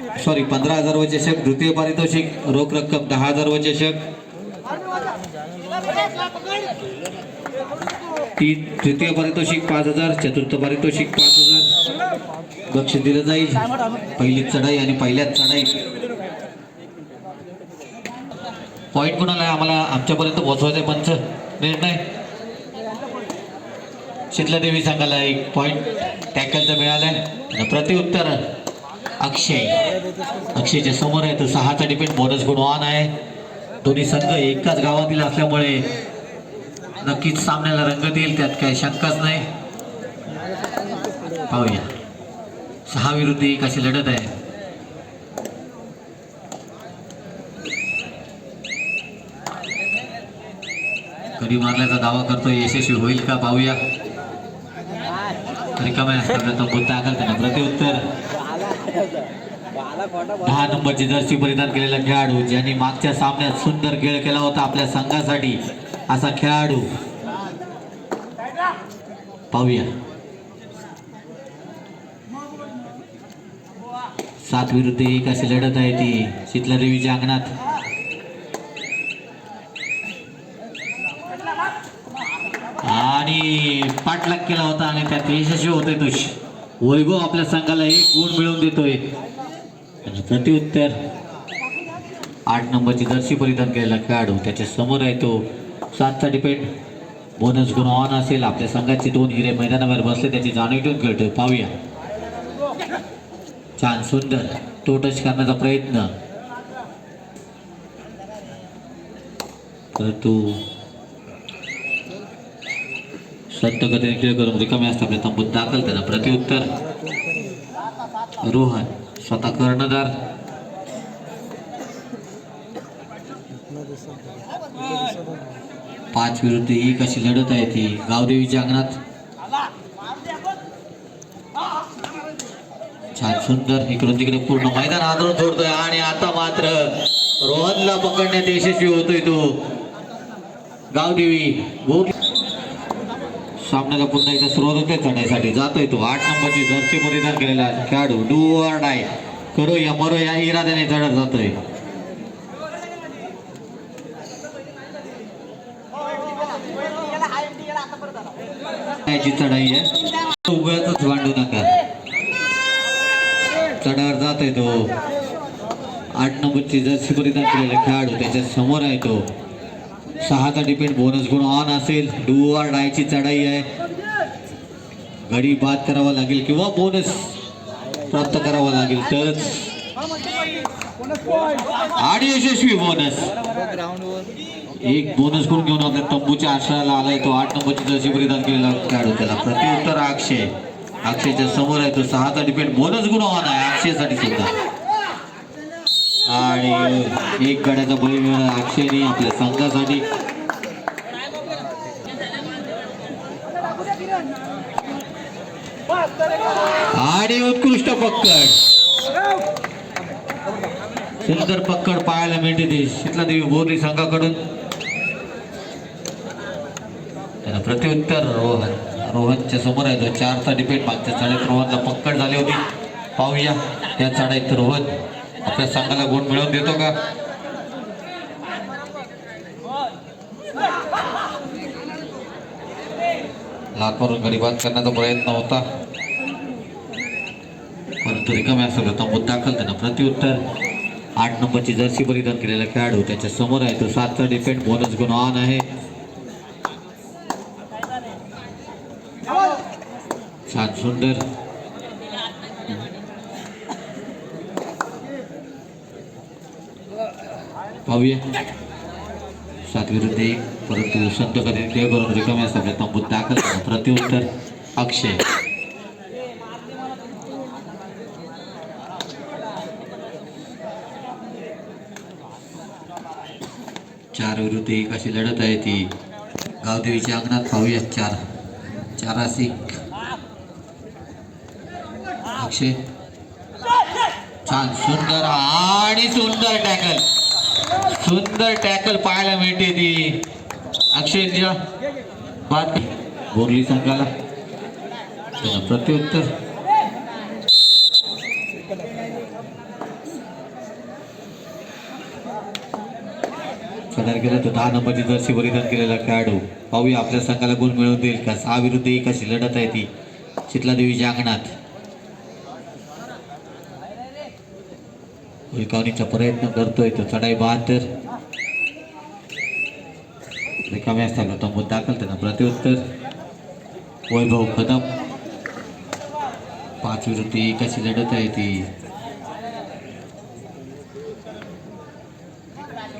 Sorry पंधरा हजार व चषक द्वितीय पारितोषिक रोख रक्कम दहा हजार व चषक तीन तृतीय पारितोषिक पाच हजार चतुर्थ पारितोषिक पाच हजार. बक्ष दिलं जाईल. पहिली चढाई आणि पहिल्याच चढाई. पॉईंट कोणाला आहे? आम्हाला आमच्यापर्यंत पोहोचवायचं पंच निर्णय? शीतला देवी सांगायला एक पॉईंट टॅकलचं मिळालंय. प्रति प्रतिउत्तर. अक्षय. अक्षयच्या समोर आहे तर सहाचा डिपेंड बोनस गुणवान आहे. दोन्ही संघ एकाच गावातील असल्यामुळे नक्कीच सामन्याला रंगत येईल त्यात काही शंकाच नाही. पाहूया. सहा विरुद्ध एक अशी लढत आहे. कधी मारल्याचा दावा करतोय यशस्वी होईल का पाहूया. रिकाम्या मुद्दा आकाल त्यांना प्रत्युत्तर दहा नंबरची जर्सी परिधान केलेला खेळाडू ज्यांनी मागच्या सामन्यात सुंदर खेळ केला होता आपल्या संघासाठी असा खेळाडू. पाहूया. सात विरुद्ध एक अशी लढत आहे ती शीतला देवीच्या अंगणात. आणि पाठलाग केला होता आणि त्यात यशस्वी होतोय तो. वैभव आपल्या संघाला एक गुण मिळवून देतोय. आणि प्रतिउत्तर आठ नंबरची जर्सी परिधान केलेला खेळाडू त्याच्यासमोर आहे तो. सातचा डिपेंड बोनस गुण ऑन असेल. आपल्या संघाचे दोन हिरे मैदानावर बसले. त्याची जाणीव ठेवून खेळतोय. पाहूया. छान सुंदर. तो टच करण्याचा प्रयत्न. परंतु गतीने खेळ करून रिकामे असतात आपल्या तंबूत दाखल त्यांना प्रतिउत्तर रोहन स्वतः कर्णधार. पाच विरुद्ध एक अशी लढत आहे ती? गावदेवीच्या अंगणात छान सुंदर इकडून तिकडे पूर्ण मैदान आदळून सोडतोय आणि आता मात्र रोहनला पकडण्यात यशस्वी होतोय तो. गावदेवी बोल सामन्याला पुन्हा एकदा सुरुवात होते चढाईसाठी जातोय तो. आठ नंबरची जर्सी परिधान केलेला खेळाडू डू ऑर डाय करू या मरो या इराद्याने चढत जातोय. चढाई आहे. उभ्याच भांडू नका. चढावर जातोय तो. आठ नंबरची जर्सी परिधान केलेला खेळाडू त्याच्यासमोर आहे तो. सहाचा डिपेंड बोनस गुण ऑन असेल. डू आर डायची चढाई आहे. घडी बाद करावा लागेल किंवा बोनस प्राप्त करावा लागेल तरच. आणि यशस्वी बोनस एक बोनस गुण घेऊन आपल्या तंबूच्या आश्रयाला आलाय. तो आठ नंबरची जशी परिधान केलेला खेळाडू त्याला. प्रत्युत्तर अक्षय. अक्षयच्या समोर आहे तो. सहाचा डिपेंड बोनस गुण ऑन आहे. अक्षयसाठी सुद्धा. आणि एक गड्याचा बळी मिळाला अक्षयने आपल्या संघासाठी. आणि उत्कृष्ट पक्कड. सुंदर पक्कड पाहायला मिळते ते शीतला देवी बोरली संघाकडून. त्याला प्रत्युत्तर रोहन. रोहनच्या समोर आहे तो चारचा डिपेंड मागच्या चढाईत रोहनला पक्कड झाली होती. पाहूया. या चढाईत रोहन आपल्या संघाला गुण मिळवून देतो का? लाखवरून गरीबात करण्याचा प्रयत्न होता. परंतु रिकाम्या असं तंबूत दाखल त्यांना प्रतिउत्तर आठ नंबरची जर्सी परिधान केलेला खेळाडू त्याच्यासमोर आहे. तो सातचा डिफेंड बोनस गुण ऑन आहे. छान सुंदर. पाहूया. सात विरुद्ध एक परंतु संत कधी खेळ करून रिकामे असतात आपल्या तंबूत दाखल प्रत्युत्तर अक्षय. चार विरुद्ध एक अशी लढत आहे ती. गावदेवीच्या अंगणात पाहूया चार. चारासी अक्षय. छान सुंदर आणि सुंदर टॅकल. सुंदर टॅकल पाहायला मिळते ती. अक्षय बात बोरली संघाला. प्रत्युत्तर. सदर दहा नंबरची जर्सी परिधान केलेला खेळाडू. पाहूया आपल्या संघाला गुण मिळवून देईल का? सहा विरुद्ध एकाशी लढत आहे ती. चितला देवीच्या अंगणात उलकावणीचा प्रयत्न करतोय तो चढाई बहात्तर. रिकामे असताना तंबूत दाखल त्यांना प्रत्युत्तर. वैभव कदम. पाच विरुद्ध कशी लढत आहे ती.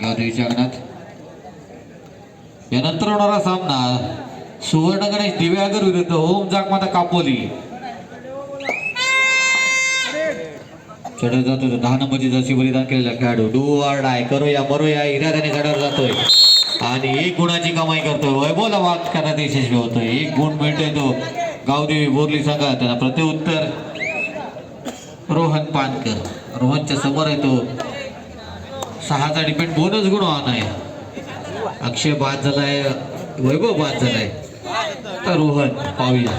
गावदेवीच्या अंगणात यानंतर होणारा सामना सुवर्ण गणेश दिव्यागर विरुद्ध ओम जागमाता कापोली. चढत जातो तो दहा नंबरची जशी बलिदान केलेला खेळाडू. डू आर डाय करो या मरो या इराद्याने चढत जातोय. आणि एक गुणाची कमाई करतोय. वैभवला वाद करण्यात यशस्वी होतोय. एक गुण मिळतोय तो. गावदेवी बोरली संघा त्याला प्रत्युत्तर. रोहन पानकर. रोहनच्या समोर आहे तो. सहाचा डिपेंड बोनस गुण ऑन आहे. अक्षय बाद झालाय वैभव बाद झालाय. तर रोहन पाहूया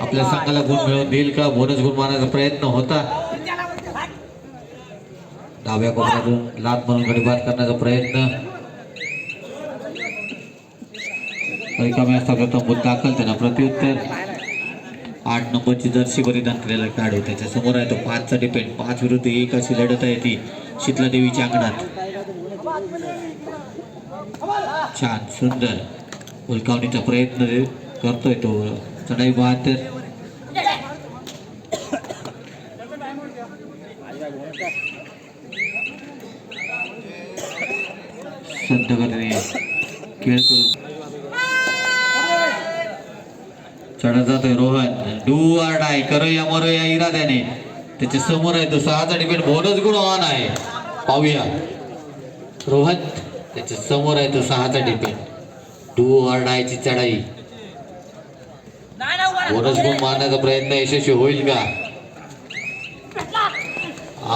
आपल्या संघाला गुण मिळवून देईल का? बोनस गुण मारण्याचा प्रयत्न होता. डाव्या कोपऱ्यातून लात म्हणून गडीबाद करण्याचा प्रयत्न. रिकाम्या असता प्रथम दाखल त्यांना प्रत्युत्तर. आठ नंबरची जर्सी परिधान केलेला खेळाडू त्याच्यासमोर आहे तो. पाचचा डिपेंड पाच विरुद्ध एक अशी लढत आहे ती. शीतला देवीच्या अंगणात. छान सुंदर. उलकावणीचा प्रयत्न करतोय तो. चढाई बहात्तर. संत गतीने खेळ करून चढत जातोय रोहन. डू आर डाय करूया मरूया मरो या इराद्याने. त्याच्यासमोर आहे तो. सहाचा डिपेंड बोनस गुण ऑन आहे. पाहूया. रोहन त्याच्यासमोर आहे तो सहाचा डिपेंड डू आर डायची चढाई. बोनस गुण मारण्याचा प्रयत्न यशस्वी होईल का?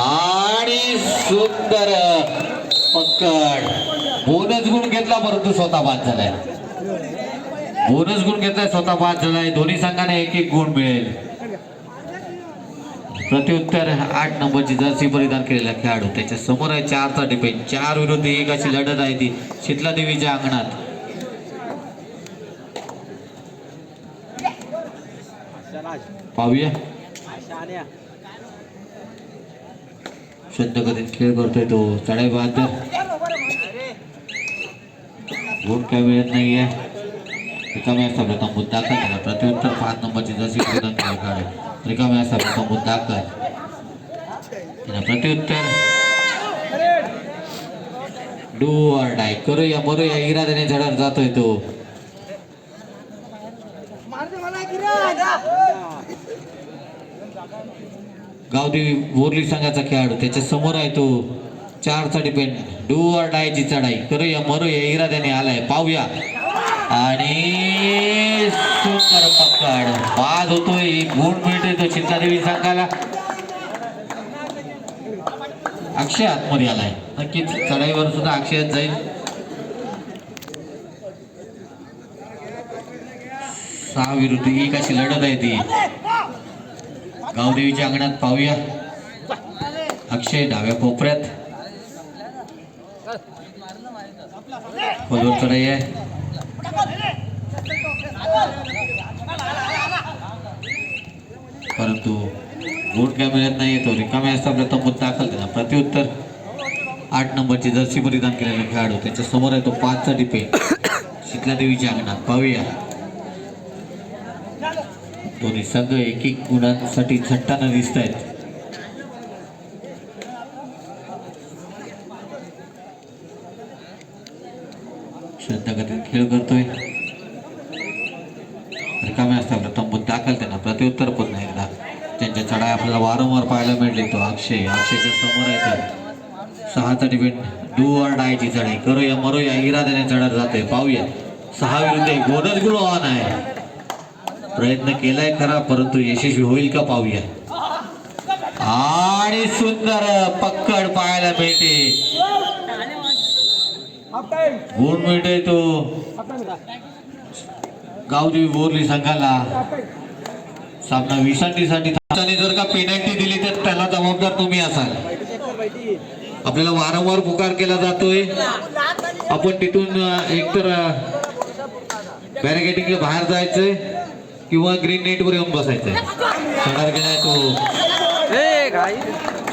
आणि सुंदर पकड. बोनस गुण घेतला परंतु स्वतः बाद झालाय. बोनस गुण घेतलाय स्वतः बाद झालाय. दोन्ही संघाने एक एक गुण मिळेल. प्रत्युत्तर आठ नंबरची जर्सी परिधान केलेला खेळाडू. त्याच्यासमोर आहे चारचा डिपेंड चार विरुद्ध एक अशी लढत आहे ती. शीतला देवीच्या अंगणात. पाहूया. शुद्ध गतीत खेळ करतोय तो? चढाई बहादर गुण काय मिळत नाहीये रिकामे असता प्रथम बुद्ध दाखल केला प्रत्युत्तर पाच नंबरची जशी प्रदान केला काढे रिकामे असता प्रथम बुद्ध दाखल प्रत्युत्तर डू ऑर डाय करूया या इराद्याने झडत जातोय तो गावदेवी बोरली संघाचा खेळाडू त्याच्यासमोर आहे तो चारचा डिपेंड डू ऑर डायची चढाई करूया मरूया इराद्याने आलाय. पाहूया. आणि सुंदर पकड. बाद होतोय. एक गुण मिळतोय तो चिंतादेवी सांगायला. अक्षय आतमध्ये आलाय. नक्कीच चढाईवर सुद्धा अक्षय जाईल. सहा विरुद्ध एक अशी लढत आहे ती. गावदेवीच्या अंगणात पाहूया. अक्षय डाव्या कोपऱ्यात. खोलवर चढाई परंतु गुण काय मिळत नाही तो रिकामे असता प्रथम मुद्दा दाखल त्याला प्रत्युत्तर आठ नंबरची जर्सी परिधान केलेला खेळाडू त्याच्यासमोर आहे तो पाचचा डिपे. शीतला देवीच्या अंगणात. पाहूया. दोन्ही संघ एक एक गुणांसाठी झटताना दिसत आहेत खेळ करतोय. रिकामे असतात तंबूत दाखल त्यांना प्रत्युत्तर पण नाही एकदा त्यांच्या चढाई आपल्याला वारंवार पाहायला मिळली तो अक्षय. अक्षयच्या समोर आहे तो. सहाचा डिपेंड डू ऑर डायची चढाई. करूया मरूया इराद्याने चढत जातोय. पाहूया. सहा विरुद्ध एक बोनस गुण ऑन आहे. प्रयत्न केलाय खरा परंतु यशस्वी होईल का पाहूया. आणि सुंदर पक्कड पाहायला मिळते. गुण मिळतोय तो गावदेवी बोरली संघाला सामना थांबताना जर का पेनल्टी दिली तर त्याला जबाबदार तुम्ही असाल. आपल्याला वारंवार पुकार केला जातोय. आपण तिथून एकतर बॅरिकेटिंगला बाहेर जायचंय किंवा ग्रीन नेटवर येऊन बसायचंय. तो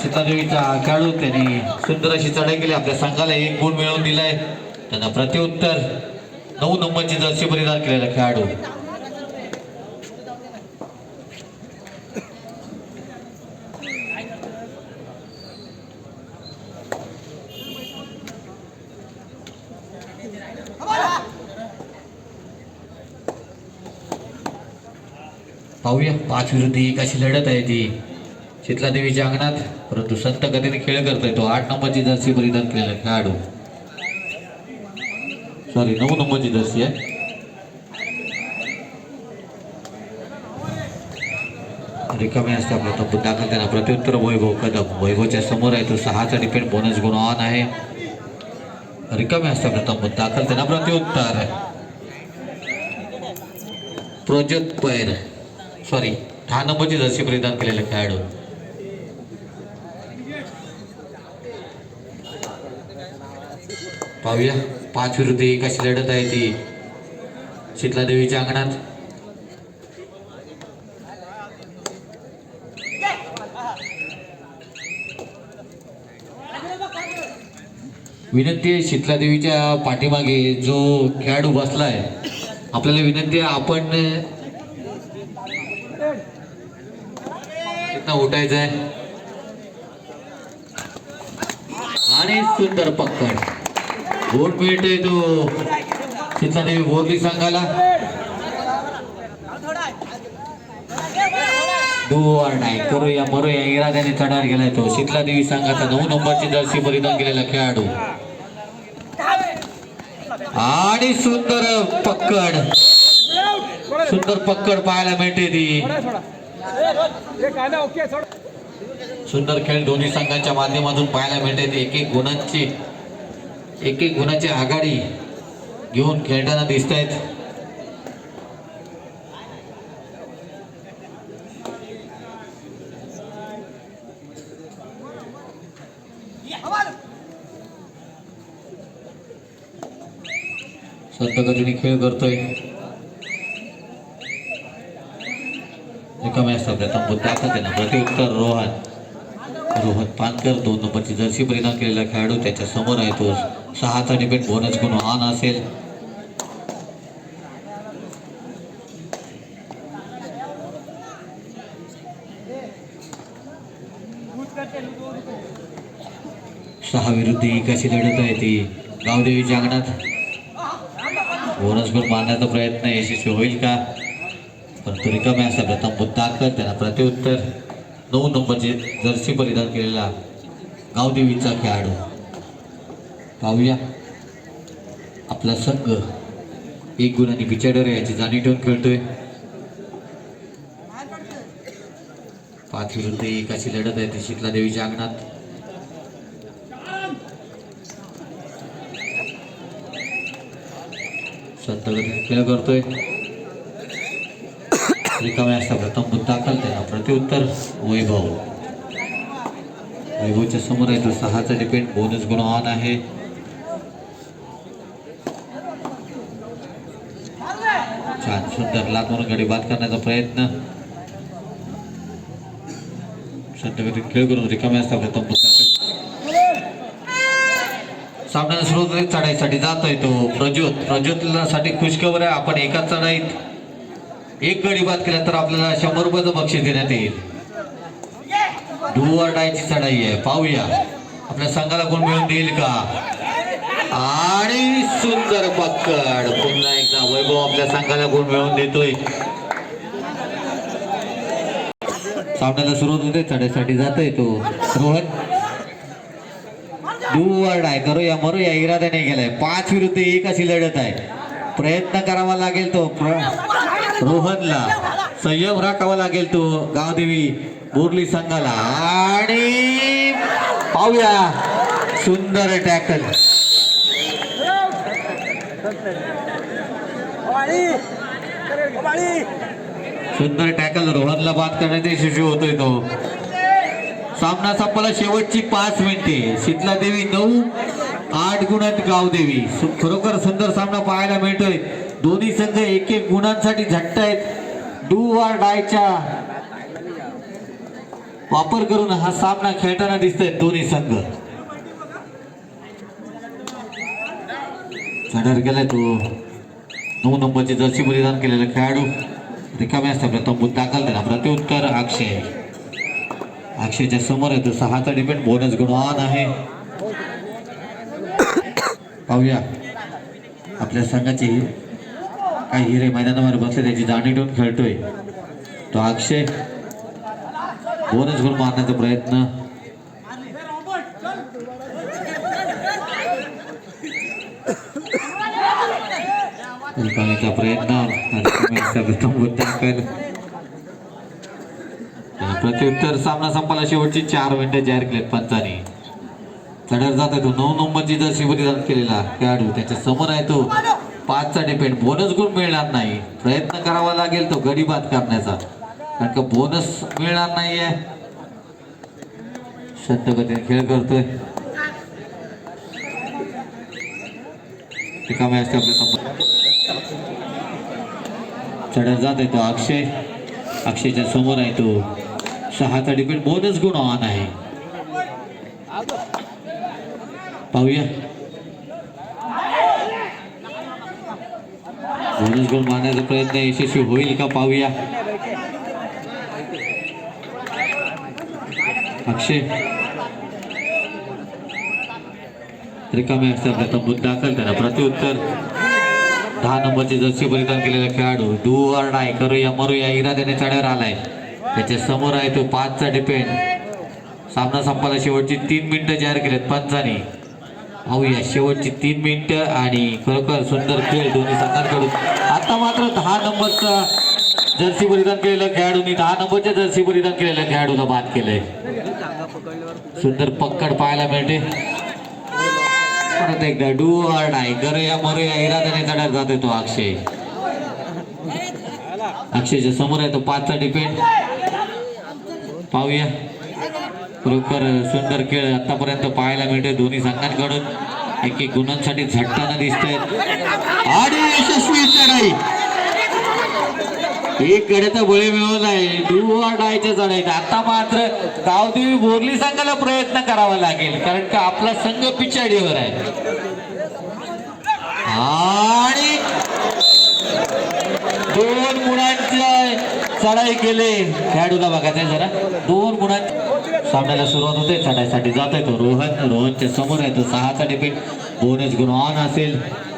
ए काय खेळाडू त्यांनी सुंदर अशी चढाई केली. आपल्या संघाला एक गुण मिळवून दिलाय. त्यांना प्रत्युत्तर नऊ नंबरची जर्सी परिधान केलेला खेळाडू. पाहूया. पाच विरुद्ध एक अशी लढत आहे ती. शीतला देवीच्या अंगणात परंतु संत गतीने खेळ करतोय. तो आठ नंबरची जर्सी परिधान केलेला खेळाडू सॉरी नऊ नंबरची जर्सी आहे. रिकामे असते आपला दाखल त्यांना प्रत्युत्तर वैभव कदम. वैभवच्या समोर आहे तो. सहाचा डिपेंड बोनस गुण ऑन आहे. रिकामे असते आपला दाखल त्यांना प्रत्युत्तर. प्रोजेक्ट पैर सॉरी दहा नंबरची जर्सी परिधान केलेले खेळाडू पाहूया. पाच विरुद्ध एक अशी लढत आहे ती. शीतला देवीच्या अंगणात. विनंती आहे शीतला देवीच्या पाठीमागे जो खेळाडू बसलाय आपल्याला विनंती आहे आपण उठायचं आहे आणि सुंदर पक्कड. वोट मिळते तो. शीतला देवी बोरली संघाला दुवार नाही करूया मरूया. इराद्याने चढार गेलाय तो. शीतला देवी संघाचा नऊ नंबरची जर्सी परिधान केलेला खेळाडू. आणि सुंदर पक्कड. सुंदर पक्कड पाहायला मिळते ती. सुंदर खेळ दोन्ही संघांच्या माध्यमातून पाहायला मिळते एक एक गुणांची एक एक गुणाची आघाडी घेऊन खेळताना दिसत आहेत संत गतीने खेळ करतोय. कमी असतात प्रथम बुद्धा ना प्रत्युत्तर रोहन. रोहन पानकर दोन नंबरची जर्सी परिधान केलेला खेळाडू त्याच्यासमोर आहे तो. सहाचा डिपेंड बोनस गुण ऑन असेल. सहा विरुद्ध एक अशी लढत आहे ती? गावदेवीच्या अंगणात बोनस गुण मारण्याचा प्रयत्न यशस्वी होईल का? परंतु रिकामे असा प्रथम मुद्दा कर त्यांना प्रत्युत्तर. नऊ नंबरचे जर्सी परिधान केलेला गावदेवीचा खेळाडू. पाहूया. आपला संघ एक गुणाने पिछाडर याची जाणीव ठेवून खेळतोय. पाच विरुद्ध एक अशी लढत आहे ती शीतला देवीच्या अंगणात. संत खेळ करतोय. रिकामे असता प्रथम मुद्दा दाखल त्यांना प्रत्युत्तर वैभव. वैभवच्या समोर आहे तो सहाचा डिपेंड बोनस गुण ऑन आहे छान सुंदर लांबवरून गाडी बाद करण्याचा प्रयत्न. संत खेळ करून रिकामे असता प्रथम सामन्याला सुरुवात चढाईसाठी जातोय तो प्रज्योत. प्रज्योतसाठी खुशखबर आहे आपण एकाच चढाईत एक गडी बाद केला तर आपल्याला शंभर रुपयाचं बक्षीस देण्यात येईल. डुवर डायची चढाई आहे पाहूया. आपल्या संघाला कोण मिळून देईल का? आणि सुंदर पक्कड पुन्हा एकदा वैभव आपल्या संघाला गुण मिळवून देतोय. सामन्याला सुरुवात होते चढ्यासाठी जातोय तो. रोहन. डुवर आहे. करूया मरूया. इराद्याने गेलाय. पाच विरुद्ध एक अशी लढत आहे. प्रयत्न करावा लागेल तो. प्र- रोहनला. संयम राखावा लागेल तो. गावदेवी बोरली संघाला. आणि पाहूया. सुंदर टॅकल. सुंदर टॅकल रोहनला बाद करण्याचे यशस्वी होतोय तो. सामना संपला शेवटची पाच मिनिटे. शीतला देवी नऊ आठ गुणात गावदेवी खरोखर सुंदर सामना पाहायला मिळतोय. दोन्ही संघ एक एक गुणांसाठी झट्ट आहेत डू आर डायच्या वापर करून हा सामना खेळताना दिसतोय दोन्ही संघ. चढर गेलाय तो. नऊ नंबरची जर्सी परिधान केलेला खेळाडू रिकामे असतात आपल्या. तंबूत दाखल त्याला प्रत्युत्तर अक्षय. अक्षयच्या समोर आहे तो सहाचा डिपेंड बोनस गुणवान आहे. पाहूया. आपल्या संघाची काही हिरे मैदानावर बसले. त्याची जाणीव ठेवून खेळतोय. तो अक्षय. बोनस गुण मारण्याचा प्रयत्न रिकामीचा प्रयत्न रिकामी असतात प्रत्युत्तर सामना संपाला शेवटची चार मिनिटं जाहीर केलेत पंचाने चढर जात आहे तो नऊ नंबरची जर्सी परिधान केलेला खेळाडू त्याच्यासमोर आहे तो पाचचा डिपेंड बोनस गुण मिळणार नाही प्रयत्न करावा लागेल तो गडी करण्याचा कारण का बोनस मिळणार नाहीये संत खेळ करतोय रिकामे असते आपल्या चढत जात तो अक्षय. अक्षयच्या समोर आहे तो. सहाचा डिपेंड बोनस गुण ऑन आहे. पाहूया. बोनस गुण मारण्याचा प्रयत्न यशस्वी होईल का पाहूया. अक्षय. रिकामे असते आपल्या तंबूत दाखल त्याला प्रत्युत्तर. दहा नंबरचे जर्सी परिधान केलेला खेळाडू. डू ऑर डाय करूया मरूया इराद्याने चढ्यावर आलाय. त्याच्यासमोर आहे तो पाचचा डिपेंड सामना संपाला शेवटची तीन मिनिटं जाहीर केलेत पंचानी. पाहूया शेवटची तीन मिनिटं आणि खरोखर सुंदर खेळ दोन्ही संघांकडून. आता मात्र दहा नंबरचा जर्सी परिधान केलेल्या खेळाडूंनी दहा नंबरच्या जर्सी परिधान केलेल्या खेळाडूला बाद केलंय. सुंदर पक्कड पाहायला मिळते. परत एकदा. डू ऑर डाय करूया मरूया इराद्याने चढत जातोय तो अक्षय. अक्षयच्या समोर आहे तो पाचचा डिपेंड पाहूया. खरोखर सुंदर खेळ आतापर्यंत पाहायला मिळतोय दोन्ही संघांकडून. एक एक गुणांसाठी झटताना दिसत आहेत आणि यशस्वी चढाई तर बळी मिळून आहे डू डायचे डायच्या चढाईत आता मात्र गावदेवी बोरली संघाला प्रयत्न करावा लागेल. कारण का आपला संघ पिछाडीवर आहे. आणि दोन गुणांच्या चढाई केले. खेळाडूला बघायचंय जरा. दोन गुणां सामन्याला सुरुवात होते. चढाईसाठी जात आहे तो रोहन. रोहनच्या समोर आहे तो सहाचा डिपेंड बोनस गुण ऑन असेल.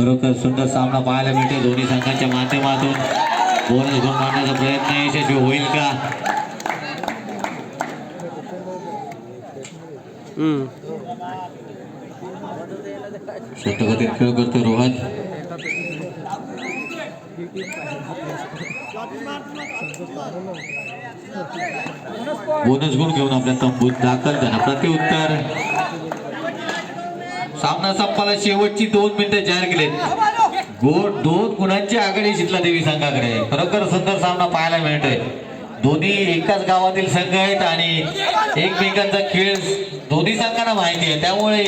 खरोखर सुंदर सामना पाहायला मिळते दोन्ही संघांच्या माध्यमातून. बोनस गुण मारण्याचा प्रयत्न यशस्वी होईल का? शतगतीत खेळ करतो रोहन. बोनस गुण घेऊन आपल्या तंबूत दाखल. झाला प्रत्युत्तर. सामना संपाला शेवटची दोन मिनिटं जाहीर केलेत गोड दोन गुणांची आघाडी शितला देवी संघाकडे. आहे. खरोखर सुंदर सामना पाहायला मिळतोय. दोन्ही एकाच गावातील संघ आहेत आणि एकमेकांचा खेळ दोन्ही संघांना माहिती आहे. त्यामुळे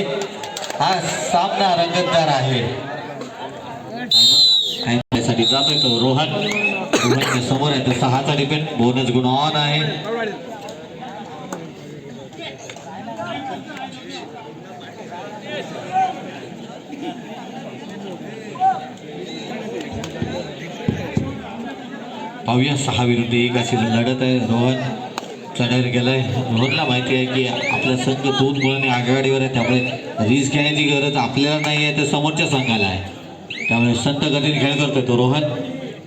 हा सामना रंगतदार आहे. जातोय तो रोहन. रोहनच्या समोर आहे तो. सहाचा डिपेंड बोनस गुण ऑन आहे. पाहूया. सहा विरुद्ध एक अशी लढत आहे. रोहन चढायला गेलाय. रोहनला माहिती आहे की आपला संघ दोन मुलांनी आघाडीवर आहे. त्यामुळे रिस्क घेण्याची गरज आपल्याला नाही आहे तर समोरच्या संघाला आहे. त्यामुळे संत गतीने खेळ करतोय तो रोहन.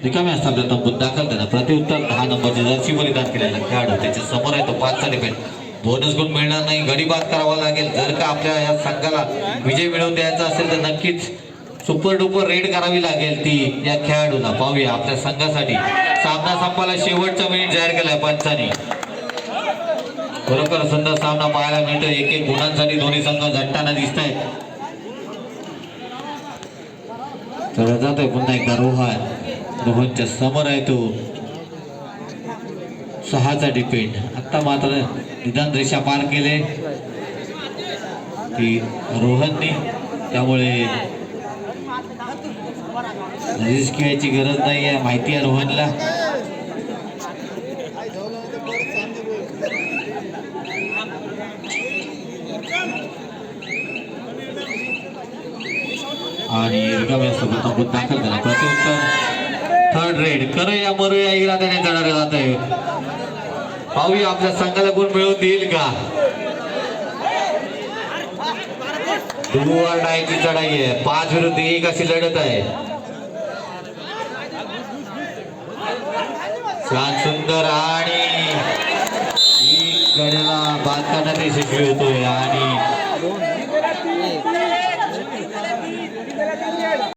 रिकामे असतात आपल्या तंबूत दाखल त्यांना प्रतिउत्तर दहा नंबरचे जर्सी बलिदान केलेला खेळाडू. त्याच्यासमोर आहे तो पाचचा डिफेंड बोनस गुण मिळणार नाही. गडी बाद करावा लागेल. जर का आपल्या या संघाला विजय मिळवून द्यायचा असेल तर नक्कीच सुपर डुपर रेड करावी लागेल ती या खेळाडूला पाहूया आपल्या संघासाठी. सामना संपायला शेवटचा मिनिट जाहीर केलाय पंचानी. खरोखर सुंदर सामना पाहायला मिळतो एक एक गुणांसाठी दोन्ही संघ झटताना दिसत आहेत चढत जात आहे पुन्हा एकदा रोहन. रोहनच्या समोर आहे तो. सहाचा डिपेंड आता मात्र निदान रेषा पार केले. ती रोहनने. त्यामुळे रिस्क घ्यायची गरज नाही आहे माहिती आहे रोहनला. आणि रिकाम्या सोबत आपण दाखल झाला. प्रत्युत्तर. थर्ड रेड करया मरुया इराद्याने जाणार जात आहे पाहूया आपल्या संघाला गुण मिळवून देईल का? दुर्वार डायची चढाई आहे. पाच विरुद्ध एक अशी लढत आहे. छान सुंदर आणि एक गड्याला बांधताना होतोय आणि